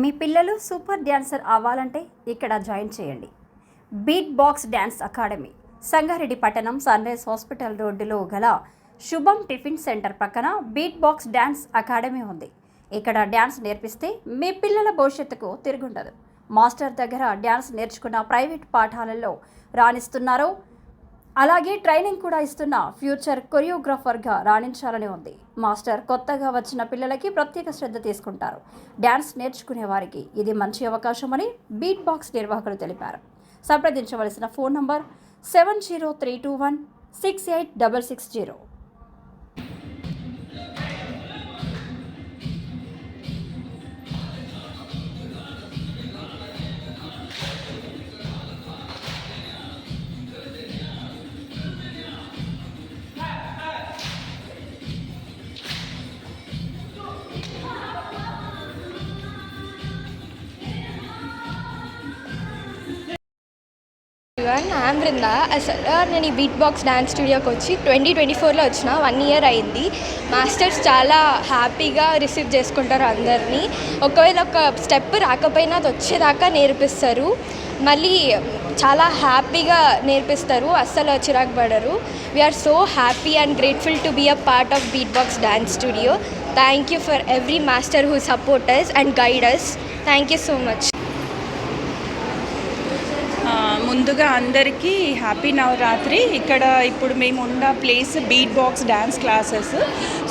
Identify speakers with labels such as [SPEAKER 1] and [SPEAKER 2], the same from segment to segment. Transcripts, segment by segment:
[SPEAKER 1] మీ పిల్లలు super dancer అవ్వాలంటే ఇక్కడ జాయిన్ చేయండి. Beat box dance academy Sangareddy పట్టణం సన్రైజ్ హాస్పిటల్ రోడ్డులో గల శుభం టిఫిన్ సెంటర్ పక్కన బీట్ బాక్స్ డ్యాన్స్ అకాడమీ ఉంది. ఇక్కడ డ్యాన్స్ నేర్పిస్తే మీ పిల్లల భవిష్యత్తుకు తిరుగుండదు. మాస్టర్ దగ్గర డ్యాన్స్ నేర్చుకున్న ప్రైవేట్ పాఠాలలో రాణిస్తున్నారో అలాగే ట్రైనింగ్ కూడా ఇస్తున్న ఫ్యూచర్ కొరియోగ్రాఫర్గా రాణించాలని ఉంది. మాస్టర్ కొత్తగా వచ్చిన పిల్లలకి ప్రత్యేక శ్రద్ధ తీసుకుంటారు. డ్యాన్స్ నేర్చుకునే వారికి ఇది మంచి అవకాశమని బీట్ బాక్స్ నిర్వాహకులు తెలిపారు. సంప్రదించవలసిన phone number seven zero three two one six eight double six zero.
[SPEAKER 2] One I'm Brinda. అసలు నేను ఈ బీట్ బాక్స్ డ్యాన్స్ స్టూడియోకి వచ్చి ట్వంటీ ట్వంటీ ఫోర్లో వచ్చిన వన్ ఇయర్ అయింది. మాస్టర్స్ చాలా హ్యాపీగా రిసీవ్ చేసుకుంటారు అందరినీ. ఒకవేళ ఒక స్టెప్ రాకపోయినా అది వచ్చేదాకా నేర్పిస్తారు. మళ్ళీ చాలా హ్యాపీగా నేర్పిస్తారు. అస్సలు చిరాకు పడరు. We're so happy and grateful to be a part of beat box dance studio thank you for every master who supporters and guiders thank you so much
[SPEAKER 3] ముందుగా అందరికీ హ్యాపీ నవరాత్రి. ఇక్కడ ఇప్పుడు మేము ఉన్న place beat box dance classes.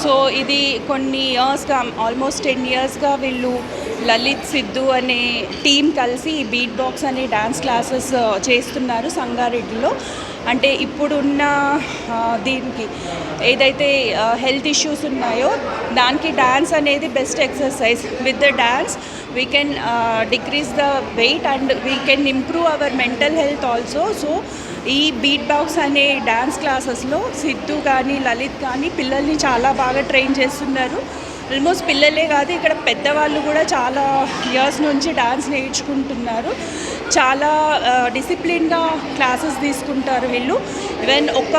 [SPEAKER 3] So ఇది కొన్ని ఇయర్స్గా almost ten ఇయర్స్గా వీళ్ళు లలిత్ సిద్ధు అనే టీం కలిసి బీట్ బాక్స్ అనే డ్యాన్స్ క్లాసెస్ చేస్తున్నారు సంగారెడ్డిలో. అంటే ఇప్పుడున్న దీనికి ఏదైతే హెల్త్ ఇష్యూస్ ఉన్నాయో దానికి డ్యాన్స్ అనేది best exercise with the dance we can decrease the weight and we can improve our mental health also so ఈ బీట్ బాక్స్ అనే డ్యాన్స్ క్లాసెస్లో సిద్ధు కానీ లలిత్ కానీ పిల్లల్ని చాలా బాగా ట్రైన్ చేస్తున్నారు. ఆల్మోస్ట్ పిల్లలే కాదు ఇక్కడ పెద్దవాళ్ళు కూడా చాలా ఇయర్స్ నుంచి డ్యాన్స్ నేర్చుకుంటున్నారు. చాలా డిసిప్లిన్గా క్లాసెస్ తీసుకుంటారు వీళ్ళు. ఈవెన్ ఒక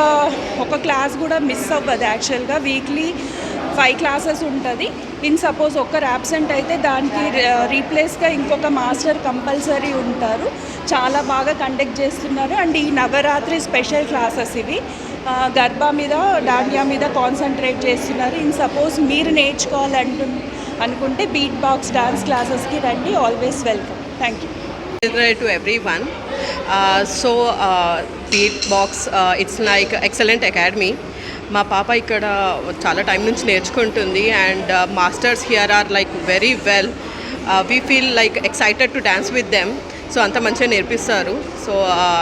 [SPEAKER 3] ఒక క్లాస్ కూడా మిస్ అవ్వదు యాక్చువల్గా వీక్లీ ఫైవ్ క్లాసెస్ ఉంటుంది. ఇన్ సపోజ్ ఒక్కరు యాబ్సెంట్ అయితే దానికి రీప్లేస్గా ఇంకొక మాస్టర్ కంపల్సరీ ఉంటారు. చాలా బాగా కండక్ట్ చేస్తున్నారు. అండ్ ఈ నవరాత్రి స్పెషల్ క్లాసెస్ ఇవి. గర్భ మీద డాండియా మీద కాన్సన్ట్రేట్ చేస్తున్నారు. ఇన్ సపోజ్ మీరు నేర్చుకోవాలంటు అనుకుంటే బీట్ బాక్స్ డాన్స్ క్లాసెస్కి రండి. Always welcome thank you
[SPEAKER 4] to every one so beat box it's like excellent academy మా పాప ఇక్కడ చాలా టైం నుంచి నేర్చుకుంటుంది and masters here are like very well we feel like excited to dance with them so అంత మంచిగా నేర్పిస్తారు. So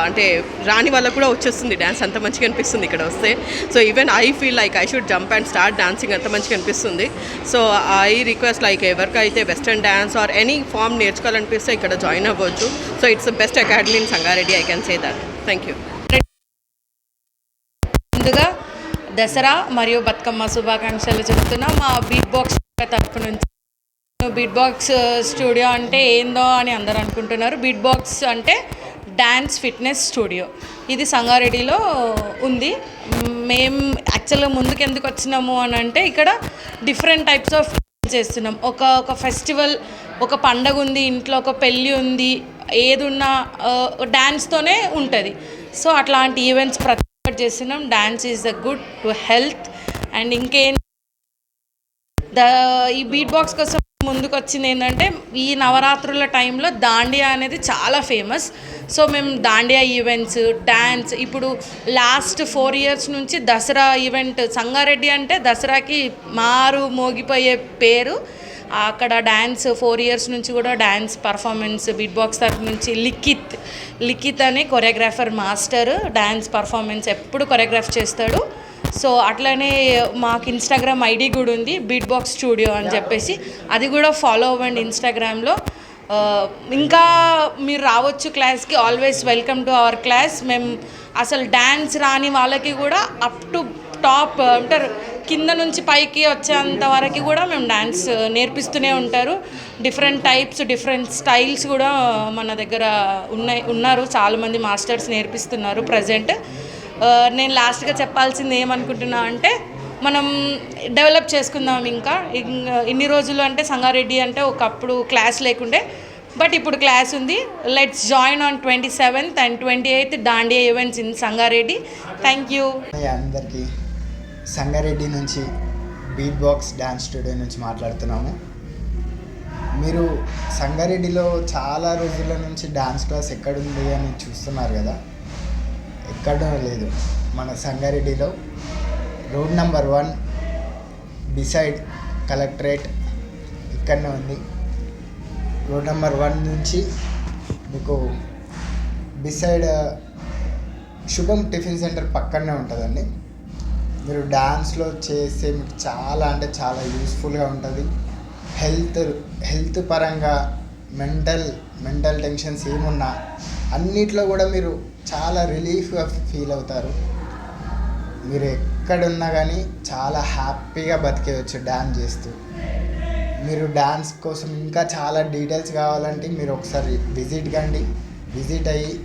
[SPEAKER 4] అంటే రాని వాళ్ళకు కూడా వచ్చేస్తుంది డ్యాన్స్ అంత మంచిగా అనిపిస్తుంది ఇక్కడ వస్తే. So even I feel like I should jump and start dancing అంత మంచిగా అనిపిస్తుంది. సో ఐ రిక్వెస్ట్ లైక్ ఎవరికైతే western dance or any form నేర్చుకోవాలనిపిస్తే ఇక్కడ జాయిన్ అవ్వచ్చు. So it's best academy in Sangareddy I can say that thank you
[SPEAKER 5] ముందుగా దసరా మరియు బతుకమ్మ శుభాకాంక్షలు చెప్తున్నా మా బీట్ బాక్స్ తరపు నుంచి. బీట్ బాక్స్ స్టూడియో అంటే ఏందో అని అందరు అనుకుంటున్నారు. బీట్ బాక్స్ అంటే డ్యాన్స్ ఫిట్నెస్ స్టూడియో ఇది సంగారెడ్డిలో ఉంది. మేము యాక్చువల్గా ముందుకు ఎందుకు వచ్చినాము అని అంటే ఇక్కడ డిఫరెంట్ టైప్స్ ఆఫ్ చేస్తున్నాం. ఒక ఒక ఫెస్టివల్ ఒక పండగ ఉంది ఇంట్లో ఒక పెళ్ళి ఉంది ఏదున్నా uh, డ్యాన్స్తోనే ఉంటుంది. సో అట్లాంటి ఈవెంట్స్ ప్రతి ఒక్కటి చేస్తున్నాం. Dance is the good to health and ఇంకేం ద ఈ బీట్ బాక్స్ కోసం ముందుకు వచ్చింది ఏంటంటే ఈ నవరాత్రుల టైంలో దాండియా అనేది చాలా ఫేమస్. సో మేము దాండియా ఈవెంట్స్ డ్యాన్స్ ఇప్పుడు లాస్ట్ ఫోర్ ఇయర్స్ నుంచి దసరా ఈవెంట్ సంగారెడ్డి అంటే దసరాకి మారు మోగిపోయే పేరు. అక్కడ డ్యాన్స్ ఫోర్ ఇయర్స్ నుంచి కూడా డ్యాన్స్ పర్ఫార్మెన్స్ బీట్ బాక్స్ తరఫు నుంచి లిఖిత్ లిఖిత్ అని కొరియోగ్రాఫర్ మాస్టర్ డ్యాన్స్ పర్ఫార్మెన్స్ ఎప్పుడు కొరియోగ్రాఫ్ చేస్తాడు. సో అట్లనే మాకు ఇన్స్టాగ్రామ్ ఐడి కూడా ఉంది బీట్ బాక్స్ స్టూడియో అని చెప్పేసి. అది కూడా ఫాలో అవ్వండి ఇన్స్టాగ్రామ్లో ఇంకా మీరు రావచ్చు క్లాస్కి always welcome to our class మేము అసలు డ్యాన్స్ రాని వాళ్ళకి కూడా అప్ టు టాప్ అంటారు కింద నుంచి పైకి వచ్చేంత వరకు కూడా మేము డ్యాన్స్ నేర్పిస్తూనే ఉంటారు. డిఫరెంట్ టైప్స్ డిఫరెంట్ స్టైల్స్ కూడా మన దగ్గర ఉన్నాయి ఉన్నారు. చాలామంది మాస్టర్స్ నేర్పిస్తున్నారు ప్రజెంట్ నేను లాస్ట్గా చెప్పాల్సింది ఏమనుకుంటున్నా అంటే మనం డెవలప్ చేసుకుందాం ఇంకా. ఇన్ని రోజులు అంటే సంగారెడ్డి అంటే ఒకప్పుడు క్లాస్ లేకుండే బట్ ఇప్పుడు క్లాస్ ఉంది. Let's join on twenty seventh and twenty eighth dandiya events in Sangareddy thank you
[SPEAKER 6] అందరికీ. సంగారెడ్డి నుంచి బీట్ బాక్స్ డ్యాన్స్ స్టూడియో నుంచి మాట్లాడుతున్నాము. మీరు సంగారెడ్డిలో చాలా రోజుల నుంచి డ్యాన్స్ క్లాస్ ఎక్కడుంది అని చూస్తున్నారు కదా. ఎక్కడ లేదు. మన సంగారెడ్డిలో road number one beside collectorate ఇక్కడనే ఉంది. రోడ్ నెంబర్ వన్ నుంచి మీకు బిసైడ్ శుభం టిఫిన్ సెంటర్ పక్కనే ఉంటుందండి. మీరు డ్యాన్స్లో చేస్తే మీకు చాలా అంటే చాలా యూస్ఫుల్గా ఉంటుంది. హెల్త్ హెల్త్ పరంగా మెంటల్ మెంటల్ టెన్షన్స్ ఏమున్నా అన్నిట్లో కూడా మీరు చాలా రిలీఫ్గా ఫీల్ అవుతారు. మీరు ఎక్కడున్నా కానీ చాలా హ్యాపీగా బతికేయచ్చు డ్యాన్స్ చేస్తూ. మీరు డ్యాన్స్ కోసం ఇంకా చాలా డీటెయిల్స్ కావాలంటే మీరు ఒకసారి విజిట్ కండి. విజిట్ అయ్యి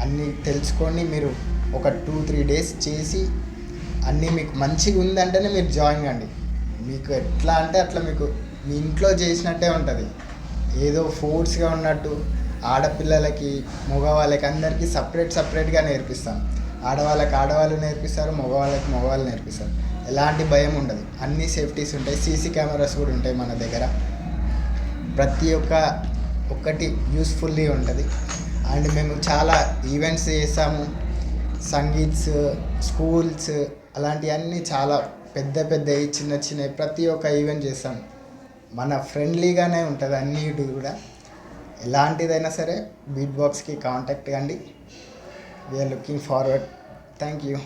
[SPEAKER 6] అన్నీ తెలుసుకొని మీరు ఒక టూ త్రీ డేస్ చేసి అన్నీ మీకు మంచిగా ఉందంటేనే మీరు జాయిన్ కండి. మీకు ఎట్లా అంటే అట్లా మీకు మీ ఇంట్లో చేసినట్టే ఉంటుంది. ఏదో ఫోర్స్గా ఉన్నట్టు ఆడపిల్లలకి మగవాళ్ళకి అందరికీ సపరేట్ సపరేట్గా నేర్పిస్తాం. ఆడవాళ్ళకి ఆడవాళ్ళు నేర్పిస్తారు మగవాళ్ళకి మగవాళ్ళు నేర్పిస్తారు. ఎలాంటి భయం ఉండదు. అన్ని సేఫ్టీస్ ఉంటాయి. సీసీ కెమెరాస్ కూడా ఉంటాయి మన దగ్గర. ప్రతి ఒక్క ఒక్కటి యూస్ఫుల్లీ ఉంటుంది. అండ్ మేము చాలా ఈవెంట్స్ చేస్తాము. సంగీత్స్ స్కూల్స్ అలాంటివన్నీ చాలా పెద్ద పెద్దవి చిన్న చిన్నవి ప్రతి ఒక్క ఈవెంట్ చేస్తాం. మన ఫ్రెండ్లీగానే ఉంటుంది అన్నిటి కూడా. ఎలాంటిదైనా సరే బీట్ బాక్స్కి కాంటాక్ట్ కండి. We're looking forward thank you